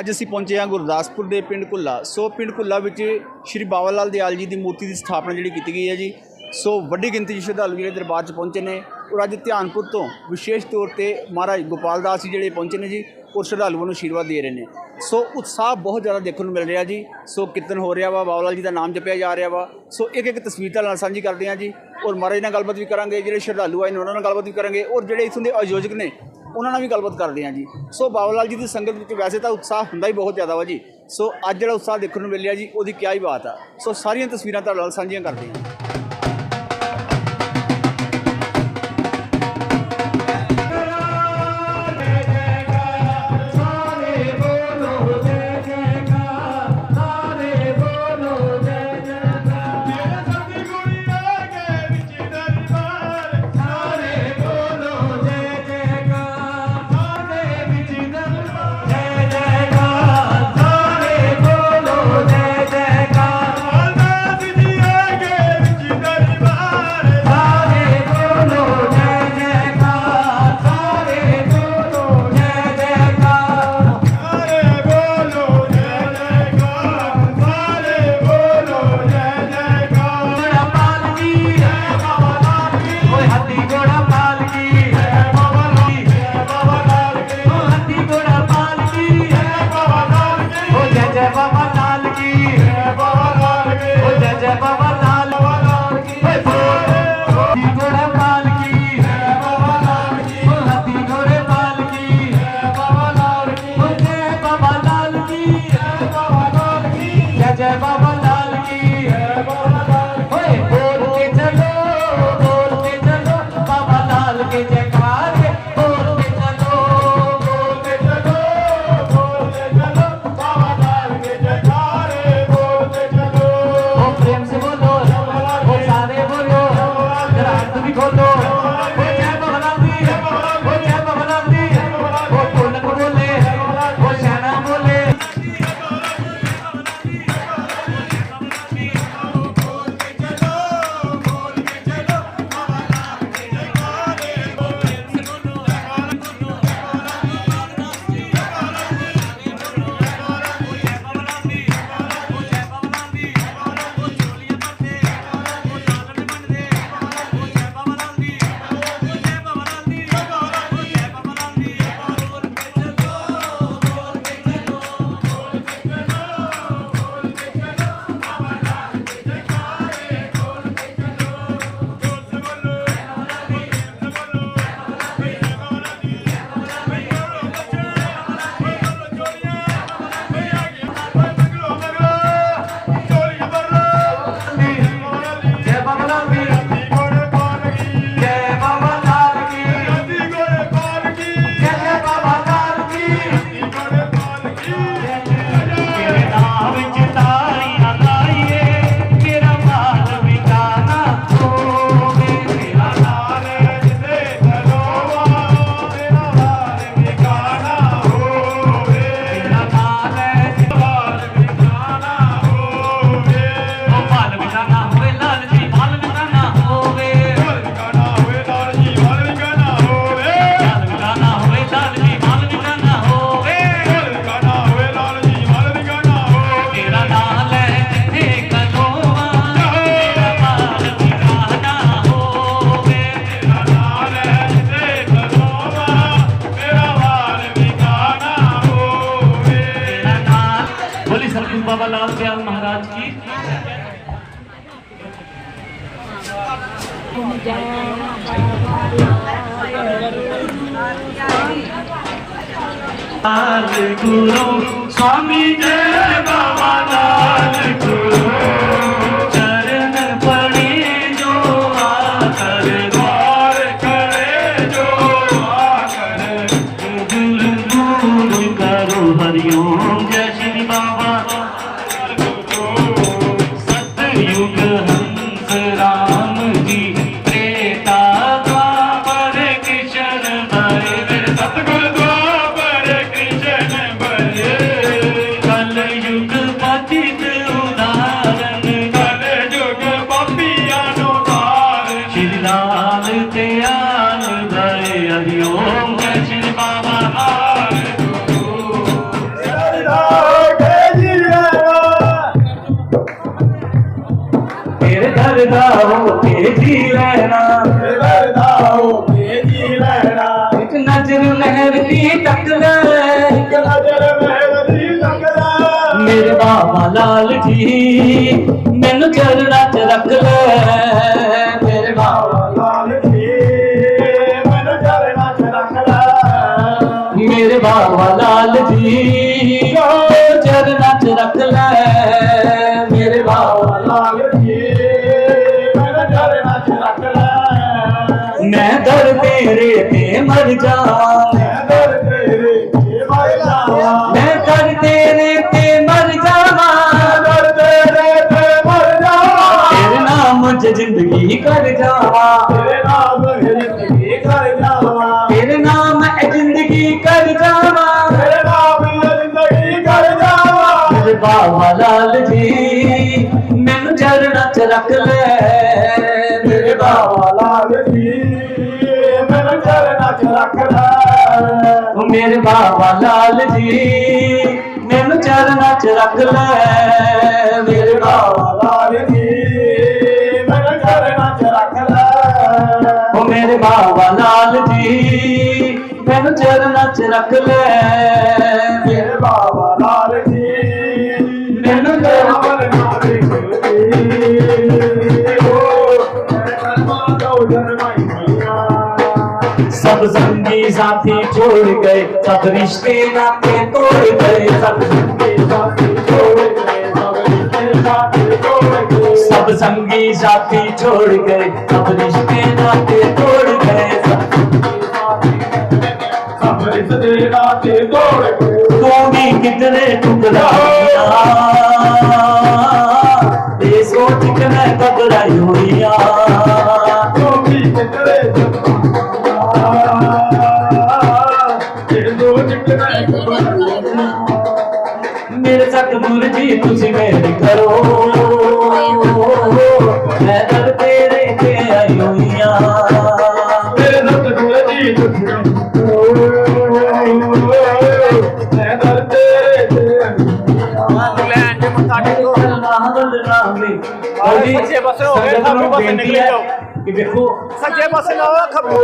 ਅੱਜ ਅਸੀਂ ਪਹੁੰਚੇ ਹਾਂ ਗੁਰਦਾਸਪੁਰ ਦੇ ਪਿੰਡ ਕੁੱਲਾ। ਸੋ ਪਿੰਡ ਕੁੱਲਾ ਵਿੱਚ ਸ਼੍ਰੀ ਬਾਬਾ ਲਾਲ ਦਿਆਲ ਜੀ ਦੀ ਮੂਰਤੀ ਦੀ ਸਥਾਪਨਾ ਜਿਹੜੀ ਕੀਤੀ ਗਈ ਹੈ ਜੀ। ਸੋ ਵੱਡੀ ਗਿਣਤੀ 'ਚ ਸ਼ਰਧਾਲੂ ਜਿਹੜੇ ਦਰਬਾਰ 'ਚ ਪਹੁੰਚੇ ਨੇ ਔਰ ਅੱਜ ਧਿਆਨਪੁਰ ਤੋਂ ਵਿਸ਼ੇਸ਼ ਤੌਰ ਤੇ ਮਹਾਰਾਜ ਗੋਪਾਲ ਦਾਸ ਜੀ ਜਿਹੜੇ ਪਹੁੰਚੇ ਨੇ ਜੀ ਔਰ ਸ਼ਰਧਾਲੂਆਂ ਨੂੰ ਆਸ਼ੀਰਵਾਦ ਦੇ ਰਹੇ ਨੇ। ਸੋ ਉਤਸ਼ਾਹ ਬਹੁਤ ਜ਼ਿਆਦਾ ਦੇਖਣ ਨੂੰ ਮਿਲ ਰਿਹਾ ਜੀ। ਸੋ ਕੀਰਤਨ ਹੋ ਰਿਹਾ ਵਾ ਬਾਬਾ ਲਾਲ ਜੀ ਦਾ ਨਾਮ ਜਪਿਆ ਜਾ ਰਿਹਾ ਵਾ। ਸੋ ਇੱਕ ਇੱਕ ਤਸਵੀਰ ਤੁਹਾਡੇ ਨਾਲ ਸਾਂਝੀ ਕਰਦੇ ਹਾਂ ਜੀ। ਔਰ ਮਹਾਰਾਜ ਨਾਲ ਗੱਲਬਾਤ ਵੀ ਕਰਾਂਗੇ, ਜਿਹੜੇ ਸ਼ਰਧਾਲੂ ਆਏ ਨੇ ਉਹਨਾਂ ਨਾਲ ਗੱਲਬਾਤ ਵੀ ਕਰਾਂਗੇ। ਔਰ ਜਿਹੜੇ ਇਥੋਂ ਦੇ ਆਯੋਜਕ ਨੇ ਉਹਨਾਂ ਨਾਲ ਵੀ ਗੱਲਬਾਤ ਕਰਦੇ ਹਾਂ ਜੀ। ਸੋ ਬਾਬਾ ਲਾਲ ਜੀ ਦੀ ਸੰਗਤ ਵਿੱਚ ਵੈਸੇ ਤਾਂ ਉਤਸ਼ਾਹ ਹੁੰਦਾ ਹੀ ਬਹੁਤ ਜ਼ਿਆਦਾ ਵਾ ਜੀ। ਸੋ ਅੱਜ ਜਿਹੜਾ ਉਤਸ਼ਾਹ ਦੇਖਣ ਨੂੰ ਮਿਲਿਆ ਜੀ, ਉਹਦੀ ਕਿਆ ਹੀ ਬਾਤ ਆ। ਸੋ ਸਾਰੀਆਂ ਤਸਵੀਰਾਂ ਤੁਹਾਡੇ ਨਾਲ ਸਾਂਝੀਆਂ ਕਰਦੇ ਹਾਂ ਸਤਿਗੁਰੂ ਬਾਬਾ ਲਾਲ ਦਿਆਲ ਮਹਾਰਾਜ ਕੀ ਲਾਲ ਗੁਰੂ ਸਵਾਮੀ ਜੈ ਭਏ ਹਰਿਓਮ ਜੈ ਸ਼੍ਰੀ ਬਾਬਾ ਲਾਲ ਗੁਰੂ ਤੇਰੇ ਦਰ ਦਾ ਹੋ ਕੇ ਲੈਣਾ ਇੱਕ ਨਜ਼ਰ ਲਹਿਰ ਦੀ ਟੱਕ ਲੈ ਮੇਰੇ ਬਾਬਾ ਲਾਲ ਜੀ, ਮੈਨੂੰ ਚਰਨਾਂ 'ਚ ਰੱਖ ਲੈ। ਮੇਰੇ ਬਾਬਾ ਲਾਲ ਜੀ। ਚਰਨਾਂ 'ਚ ਰੱਖ ਲੈ। ਮੇਰੇ ਬਾਬਾ ਮੈਂ ਦਰ ਤੇਰੇ ਤੇ ਮਰ ਜਾਵਾਂ ਮੈਂ ਦਰ ਤੇਰੇ ਤੇ ਮਰ ਜਾਵਾਂ ਤੇਰੇ ਨਾਮ 'ਚ ਜ਼ਿੰਦਗੀ ਕਰ ਜਾਵਾਂ ਚਰਨਾਂ 'ਚ ਰੱਖ ਲੈ। ਮੇਰੇ ਬਾਬਾ ਉਹ ਮੇਰੇ ਬਾਬਾ ਲਾਲ ਜੀ, ਮੈਨੂੰ ਚਰਨਾਂ 'ਚ ਰੱਖ ਲੈ। ਮੇਰੇ ਬਾਬਾ ਉਹ ਮੇਰੇ ਬਾਬਾ ਲਾਲ ਜੀ, ਮੈਨੂੰ ਚਰਨਾਂ 'ਚ ਰੱਖ ਲੈ। ਮੇਰੇ ਬਾਬਾ सब संगी साथी छोड़ गए सब रिश्ते नाते तोड़ गए सब सब संगी साथी छोड़ गए सब रिश्ते नाते तोड़ गए सब तू भी कितने टुकड़ा ਜੀ ਤੁਸੀਂ ਮੇਰੀ ਕਰੋ। ਮੈਂ ਦਰ ਤੇਰੇ ਤੇ ਆਈ ਹੋਈਆਂ ਇੰਗਲੈਂਡ ਦੇ ਮੱਥਾ ਟੇਕੋ। ਜੀ ਸੱਚੇ ਪਾਸੇ ਹੋ ਗਏ, ਖੱਬੇ ਪਾਸੇ ਨਿਕਲੇ ਜਾਓ। ਕਿ ਵੇਖੋ ਸੱਜੇ ਪਾਸੇ ਲਾਓ ਖੱਬੇ।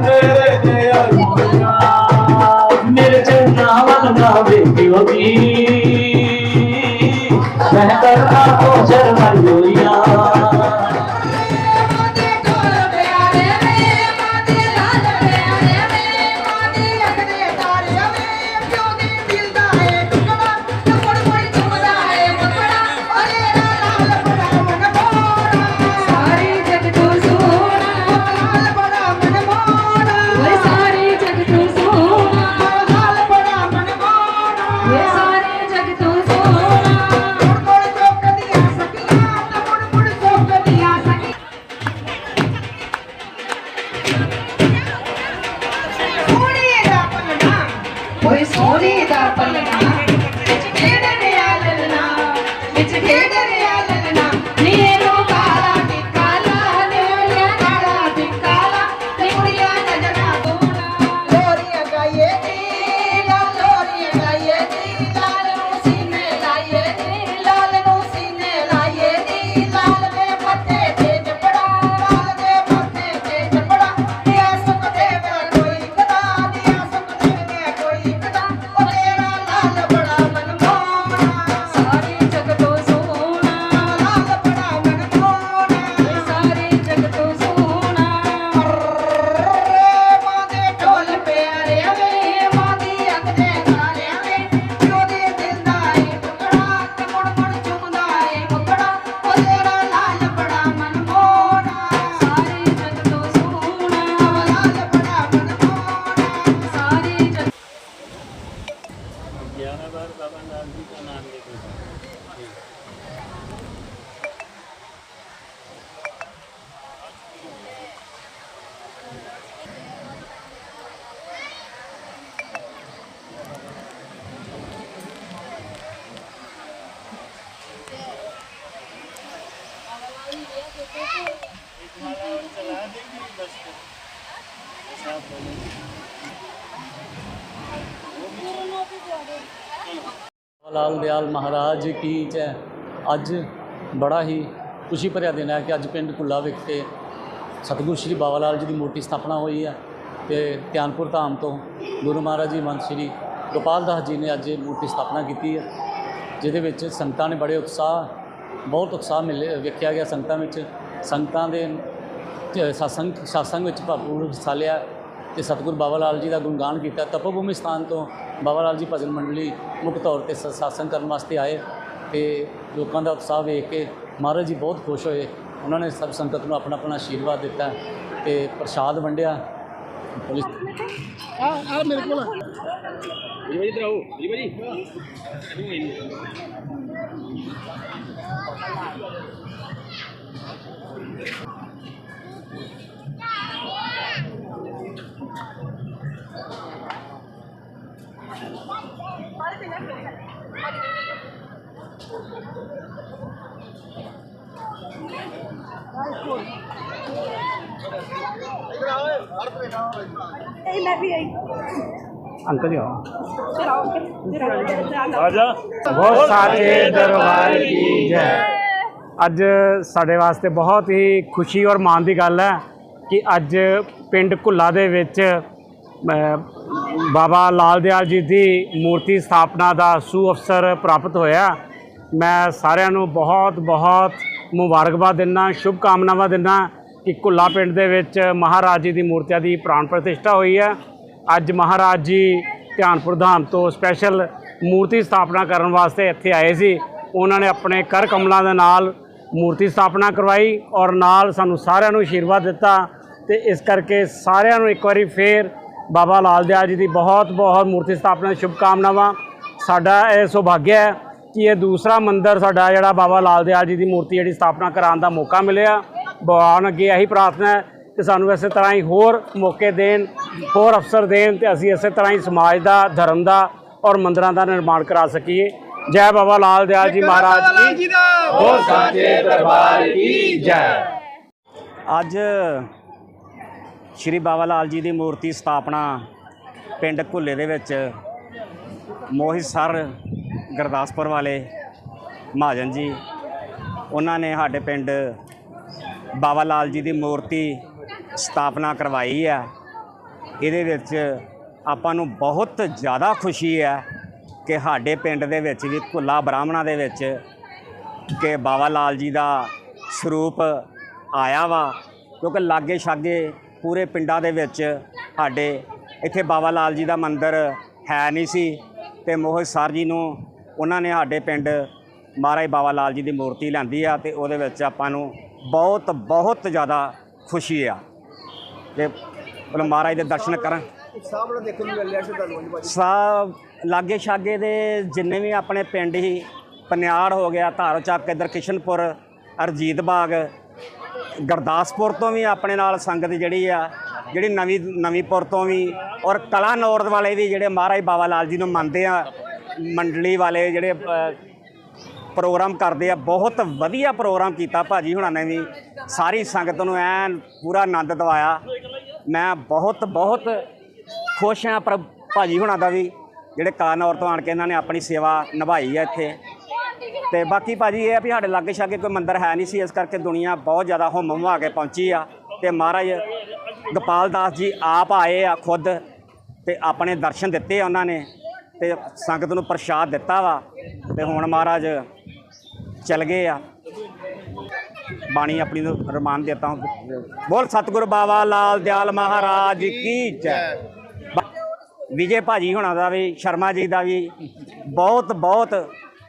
ਮੇਰੇ ਚਰਨਾਂ ਵੱਲ ਨਾ ਵੇਖਿਓ ਜੀ ਲਾਲ ਦਿਆਲ ਮਹਾਰਾਜ ਕੀ ਜੈ। ਅੱਜ ਬੜਾ ਹੀ ਖੁਸ਼ੀ ਭਰਿਆ ਦਿਨ ਹੈ ਕਿ ਅੱਜ ਪਿੰਡ ਕੁੱਲਾ ਵਿਖੇ ਸਤਿਗੁਰ ਸ੍ਰੀ ਬਾਬਾ ਲਾਲ ਜੀ ਦੀ ਮੂਰਤੀ ਸਥਾਪਨਾ ਹੋਈ ਹੈ ਤੇ ਧਿਆਨਪੁਰ ਧਾਮ ਤੋਂ ਗੁਰੂ ਮਹਾਰਾਜ ਜੀ ਮੰਤ ਸ੍ਰੀ ਗੋਪਾਲ ਦਾਸ ਜੀ ਨੇ ਅੱਜ ਇਹ ਮੂਰਤੀ ਸਥਾਪਨਾ ਕੀਤੀ ਹੈ, ਜਿਹਦੇ ਵਿੱਚ ਸੰਤਾਂ ਨੇ ਬੜੇ ਉਤਸ਼ਾਹ ਬਹੁਤ ਉਤਸ਼ਾਹ ਮਿਲੇ ਵੇਖਿਆ ਗਿਆ ਸੰਗਤਾਂ ਵਿੱਚ। ਸੰਗਤਾਂ ਦੇ ਤੇ ਸਤਸੰਗ ਸਤਸੰਗ ਵਿੱਚ ਭਰਪੂਰ ਹਿੱਸਾ ਲਿਆ ਤੇ ਸਤਿਗੁਰੂ ਬਾਬਾ ਲਾਲ ਜੀ ਦਾ ਗੁਣਗਾਨ ਕੀਤਾ। ਤਪੋਭੂਮੀ ਸਥਾਨ ਤੋਂ ਬਾਬਾ ਲਾਲ ਜੀ ਭਜਨ ਮੰਡਲੀ ਮੁੱਖ ਤੌਰ ਤੇ ਸ- ਸਤਸੰਗ ਕਰਨ ਵਾਸਤੇ ਆਏ ਤੇ ਲੋਕਾਂ ਦਾ ਉਤਸ਼ਾਹ ਵੇਖ ਕੇ ਮਹਾਰਾਜ ਜੀ ਬਹੁਤ ਖੁਸ਼ ਹੋਏ। ਉਹਨਾਂ ਨੇ ਸਭ ਸੰਗਤ ਨੂੰ ਆਪਣਾ ਆਪਣਾ ਆਸ਼ੀਰਵਾਦ ਦਿੱਤਾ ਤੇ ਪ੍ਰਸ਼ਾਦ ਵੰਡਿਆ। ਪੁਲਿਸ अंकल जी ਆਜਾ ਬਹੁਤ ਸਾਚੇ ਦਰਬਾਰ ਕੀ ਜੈ ਅੱਜ ਸਾਡੇ ਵਾਸਤੇ ਬਹੁਤ ਹੀ ਖੁਸ਼ੀ ਔਰ ਮਾਣ ਦੀ ਗੱਲ ਹੈ ਕਿ ਅੱਜ ਪਿੰਡ ਘੁੱਲਾ ਦੇ ਵਿੱਚ ਅ, ਬਾਬਾ ਲਾਲ ਦਿਆਲ ਜੀ ਦੀ ਮੂਰਤੀ ਸਥਾਪਨਾ ਦਾ ਸੂ ਅਵਸਰ ਪ੍ਰਾਪਤ ਹੋਇਆ ਮੈਂ ਸਾਰਿਆਂ ਨੂੰ ਬਹੁਤ ਬਹੁਤ ਮੁਬਾਰਕਬਾਦ ਦਿੰਦਾ ਸ਼ੁਭ ਕਾਮਨਾਵਾਂ ਦਿੰਦਾ ਕਿ ਕੁੱਲਾ ਪਿੰਡ ਦੇ ਵਿੱਚ ਮਹਾਰਾਜ ਜੀ ਦੀ ਮੂਰਤੀਆਂ ਦੀ ਪ੍ਰਾਣ ਪ੍ਰਤਿਸ਼ਠਾ ਹੋਈ ਹੈ। ਅੱਜ ਮਹਾਰਾਜ ਜੀ ਧਿਆਨਪੁਰ ਧਾਮ ਤੋਂ ਸਪੈਸ਼ਲ ਮੂਰਤੀ ਸਥਾਪਨਾ ਕਰਨ ਵਾਸਤੇ ਇੱਥੇ ਆਏ ਸੀ। ਉਹਨਾਂ ਨੇ ਆਪਣੇ ਕਰ ਕਮਲਾਂ ਦੇ ਨਾਲ ਮੂਰਤੀ ਸਥਾਪਨਾ ਕਰਵਾਈ ਔਰ ਨਾਲ ਸਾਨੂੰ ਸਾਰਿਆਂ ਨੂੰ ਆਸ਼ੀਰਵਾਦ ਦਿੱਤਾ ਤੇ ਇਸ ਕਰਕੇ ਸਾਰਿਆਂ ਨੂੰ ਇੱਕ ਵਾਰੀ ਫੇਰ ਬਾਬਾ ਲਾਲ ਦਿਆਲ ਜੀ ਦੀ ਬਹੁਤ ਬਹੁਤ ਮੂਰਤੀ ਸਥਾਪਨਾ ਦੀ ਸ਼ੁਭਕਾਮਨਾਵਾਂ। ਸਾਡਾ ਇਹ ਸੁਭਾਗਿਆ ਹੈ ਕਿ ਇਹ ਦੂਸਰਾ ਮੰਦਿਰ ਸਾਡਾ ਜਿਹੜਾ ਬਾਬਾ ਲਾਲ ਦਿਆਲ ਜੀ ਦੀ ਮੂਰਤੀ ਜਿਹੜੀ ਸਥਾਪਨਾ ਕਰਾਉਣ ਦਾ ਮੌਕਾ ਮਿਲਿਆ। ਭਗਵਾਨ ਅੱਗੇ ਇਹੀ ਪ੍ਰਾਰਥਨਾ ਹੈ ਕਿ ਸਾਨੂੰ ਇਸੇ ਤਰ੍ਹਾਂ ਹੀ ਹੋਰ ਮੌਕੇ ਦੇਣ ਹੋਰ ਅਵਸਰ ਦੇਣ ਤੇ ਅਸੀਂ ਇਸੇ ਤਰ੍ਹਾਂ ਹੀ ਸਮਾਜ ਦਾ ਧਰਮ ਦਾ ਔਰ ਮੰਦਿਰਾਂ ਦਾ ਨਿਰਮਾਣ ਕਰਾ ਸਕੀਏ। ਜੈ ਬਾਬਾ ਲਾਲ ਦਿਆਲ ਜੀ ਮਹਾਰਾਜ ਕੀ ਬਹੁਤ ਸਾਚੇ ਦਰਬਾਰ ਕੀ ਜੈ। ਅੱਜ ਸ਼੍ਰੀ ਬਾਬਾ ਲਾਲ ਜੀ ਦੀ ਮੂਰਤੀ ਸਥਾਪਨਾ ਪਿੰਡ ਘੁੱਲੇ ਦੇ ਵਿੱਚ ਮੋਹਿਤ ਸਰ ਗੁਰਦਾਸਪੁਰ ਵਾਲੇ ਮਹਾਜਨ ਜੀ ਉਹਨਾਂ ਨੇ ਸਾਡੇ ਪਿੰਡ ਬਾਬਾ ਲਾਲ ਜੀ ਦੀ ਮੂਰਤੀ ਸਥਾਪਨਾ ਕਰਵਾਈ ਹੈ ਇਹਦੇ ਵਿੱਚ ਆਪਾਂ ਨੂੰ ਬਹੁਤ ਜ਼ਿਆਦਾ ਖੁਸ਼ੀ ਹੈ ਕਿ ਸਾਡੇ ਪਿੰਡ ਦੇ ਵਿੱਚ ਵੀ ਘੁੱਲਾ ਬ੍ਰਾਹਮਣਾ ਦੇ ਵਿੱਚ ਕਿ ਬਾਬਾ ਲਾਲ ਜੀ ਦਾ ਸਰੂਪ ਆਇਆ ਵਾ। ਕਿਉਂਕਿ ਲਾਗੇ ਛਾਗੇ ਪੂਰੇ ਪਿੰਡਾਂ ਦੇ ਵਿੱਚ ਸਾਡੇ ਇੱਥੇ ਬਾਬਾ ਲਾਲ ਜੀ ਦਾ ਮੰਦਿਰ ਹੈ ਨਹੀਂ ਸੀ ਤੇ ਮੋਹਿਤ ਸਰ ਜੀ ਨੂੰ ਉਹਨਾਂ ਨੇ ਸਾਡੇ ਪਿੰਡ ਮਹਾਰਾਜ ਬਾਬਾ ਲਾਲ ਜੀ ਦੀ ਮੂਰਤੀ ਲਿਆਂਦੀ ਆ ਤੇ ਉਹਦੇ ਵਿੱਚ ਆਪਾਂ ਨੂੰ ਬਹੁਤ ਬਹੁਤ ਜ਼ਿਆਦਾ ਖੁਸ਼ੀ ਆ। ਤੇ ਮਤਲਬ ਮਹਾਰਾਜ ਦੇ ਦਰਸ਼ਨ ਕਰਨ। ਉਤਸ਼ਾਹ ਬੜਾ ਦੇਖਣ ਨੂੰ ਮਿਲ ਰਿਹਾ ਸ਼ਰਧਾਲੂਆਂ ਦੀ ਭਾਜੀ ਸਭ ਲਾਗੇ ਛਾਗੇ ਦੇ ਜਿੰਨੇ ਵੀ ਆਪਣੇ ਪਿੰਡ ਹੀ, ਪਨਿਆੜ ਹੋ ਗਿਆ, ਧਾਰੋ ਚੱਕ ਇੱਧਰ ਕਿਸ਼ਨਪੁਰ, ਅਰਜੀਤ ਬਾਗ, ਗੁਰਦਾਸਪੁਰ ਤੋਂ ਵੀ ਆਪਣੇ ਨਾਲ ਸੰਗਤ ਜਿਹੜੀ ਆ, ਜਿਹੜੀ ਨਵੀਂ, ਨਵੀਂਪੁਰ ਤੋਂ ਵੀ ਔਰ ਕਲਾ ਕਲਾਨੌਰ ਵਾਲੇ ਵੀ ਜਿਹੜੇ ਮਹਾਰਾਜ ਬਾਬਾ ਲਾਲ ਜੀ ਨੂੰ ਮੰਨਦੇ ਆ, ਮੰਡਲੀ ਵਾਲੇ ਜਿਹੜੇ ਪ੍ਰੋਗਰਾਮ ਕਰਦੇ ਆ, ਬਹੁਤ ਵਧੀਆ ਪ੍ਰੋਗਰਾਮ ਕੀਤਾ ਭਾਜੀ ਹੁਣਾਂ ਨੇ ਵੀ। ਸਾਰੀ ਸੰਗਤ ਨੂੰ ਐਨ ਪੂਰਾ ਆਨੰਦ ਦਿਵਾਇਆ। ਮੈਂ ਬਹੁਤ ਬਹੁਤ ਖੁਸ਼ ਹਾਂ ਪਰ ਭਾਜੀ ਹੁਣਾਂ ਦਾ ਵੀ, ਜਿਹੜੇ ਕਾਰਨ ਤੋਂ ਆਣ ਕੇ ਇਹਨਾਂ ਨੇ ਆਪਣੀ ਸੇਵਾ ਨਿਭਾਈ ਆ ਇੱਥੇ। ਤੇ ਬਾਕੀ ਭਾਜੀ ਇਹ ਆ ਵੀ ਸਾਡੇ ਲਾਗੇ ਛਾਗੇ ਕੋਈ ਮੰਦਿਰ ਹੈ ਨਹੀਂ ਸੀ, ਇਸ ਕਰਕੇ ਦੁਨੀਆ ਬਹੁਤ ਜ਼ਿਆਦਾ ਹੁਮ ਹੁਮਾ ਕੇ ਪਹੁੰਚੀ ਆ। ਤੇ ਮਹਾਰਾਜ ਗੋਪਾਲ ਦਾਸ ਜੀ ਆਪ ਆਏ ਆ ਖੁਦ ਤੇ ਆਪਣੇ ਦਰਸ਼ਨ ਦਿੱਤੇ ਆ ਉਹਨਾਂ ਨੇ। ਤੇ ਸੰਗਤ ਨੂੰ ਪ੍ਰਸ਼ਾਦ ਦਿੱਤਾ ਵਾ। ਤੇ ਹੁਣ ਮਹਾਰਾਜ ਚਲ ਗਏ ਆ। ਬਾਣੀ ਆਪਣੀ ਨੂੰ ਰਮਾਨ ਦੇਤਾ। ਬੋਲ ਸਤਿਗੁਰ ਬਾਬਾ ਲਾਲ ਦਿਆਲ ਮਹਾਰਾਜ ਕੀ ਜੈ। ਵਿਜੇ ਭਾਜੀ ਹੋਣਾ ਦਾ ਵੀ, ਸ਼ਰਮਾ ਜੀ ਦਾ ਵੀ ਬਹੁਤ ਬਹੁਤ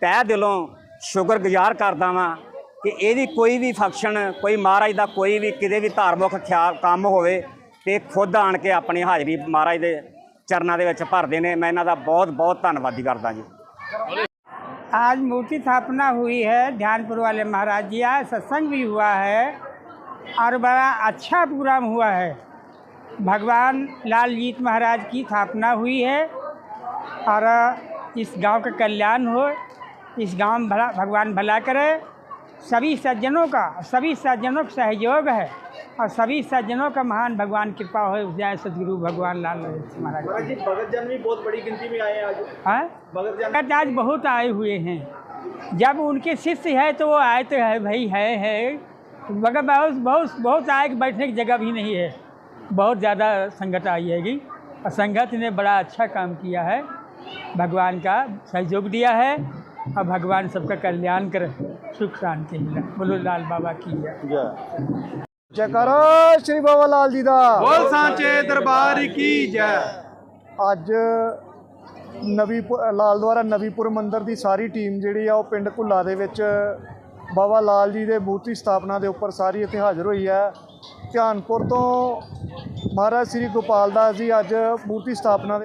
ਤਹਿ ਦਿਲੋਂ ਸ਼ੁਕਰਗੁਜ਼ਾਰ ਕਰਦਾ ਵਾਂ ਕਿ ਇਹਦੀ ਕੋਈ ਵੀ ਫੰਕਸ਼ਨ, ਕੋਈ ਮਹਾਰਾਜ ਦਾ ਕੋਈ ਵੀ ਕਿਤੇ ਵੀ ਧਾਰਮਿਕ ਖਿਆਲ ਕੰਮ ਹੋਵੇ ਤੇ ਖੁਦ ਆਣ ਕੇ ਆਪਣੀ ਹਾਜ਼ਰੀ ਮਹਾਰਾਜ ਦੇ ਚਰਨਾਂ ਦੇ ਵਿੱਚ ਭਰਦੇ ਨੇ। ਮੈਂ ਇਹਨਾਂ ਦਾ ਬਹੁਤ ਬਹੁਤ ਧੰਨਵਾਦੀ ਕਰਦਾ ਜੀ। आज मूर्ति स्थापना हुई है, ध्यानपुर वाले महाराज जी आए सत्संग भी हुआ है और बड़ा अच्छा प्रोग्राम हुआ है। भगवान लाल जीत महाराज की स्थापना हुई है और इस गाँव का कल्याण हो, इस गाँव भला, भगवान भला करे। सभी सज्जनों का, सभी सज्जनों का सहयोग है। और सभी सज्जनों का महान भगवान कृपा हो जय सदगुरु भगवान लाल महाराज। महाराज जी भगत जन भी बहुत बड़ी गिनती में आए हैं आज। हाँ? भगत जन आज बहुत आए हुए हैं। जब उनके शिष्य है तो वो आए तो है भाई है है। मगर बहुत बहुत बहुत आए कि बैठने की जगह भी नहीं है। बहुत ज़्यादा संगत आई हैगी। और संगत ने बड़ा अच्छा काम किया है। भगवान का सहयोग दिया है। और भगवान सबका कल्याण कर। सुख शांति मिला। बोलो लाल बाबा की जय। ਜੈਕਾਰਾ ਸ਼੍ਰੀ ਬਾਬਾ ਲਾਲ ਜੀ ਦਾ। ਬੋਲ ਸਾਂਚੇ ਦਰਬਾਰ ਕੀ ਜੈ। ਅੱਜ ਨਵੀ ਲਾਲ ਦੁਆਰਾ ਨਵੀਪੁਰ ਮੰਦਰ ਦੀ ਸਾਰੀ ਟੀਮ ਜਿਹੜੀ ਆ ਉਹ ਪਿੰਡ ਕੁੱਲਾ ਦੇ ਵਿੱਚ ਬਾਬਾ ਲਾਲ ਜੀ ਦੇ ਮੂਰਤੀ ਸਥਾਪਨਾ ਦੇ ਉੱਪਰ ਸਾਰੀ ਇੱਥੇ ਹਾਜ਼ਰ ਹੋਈ ਹੈ। ਧਿਆਨਪੁਰ ਤੋਂ ਮਹਾਰਾਜ ਸ੍ਰੀ ਗੋਪਾਲ ਦਾਸ ਜੀ ਅੱਜ ਮੂਰਤੀ ਸਥਾਪਨਾ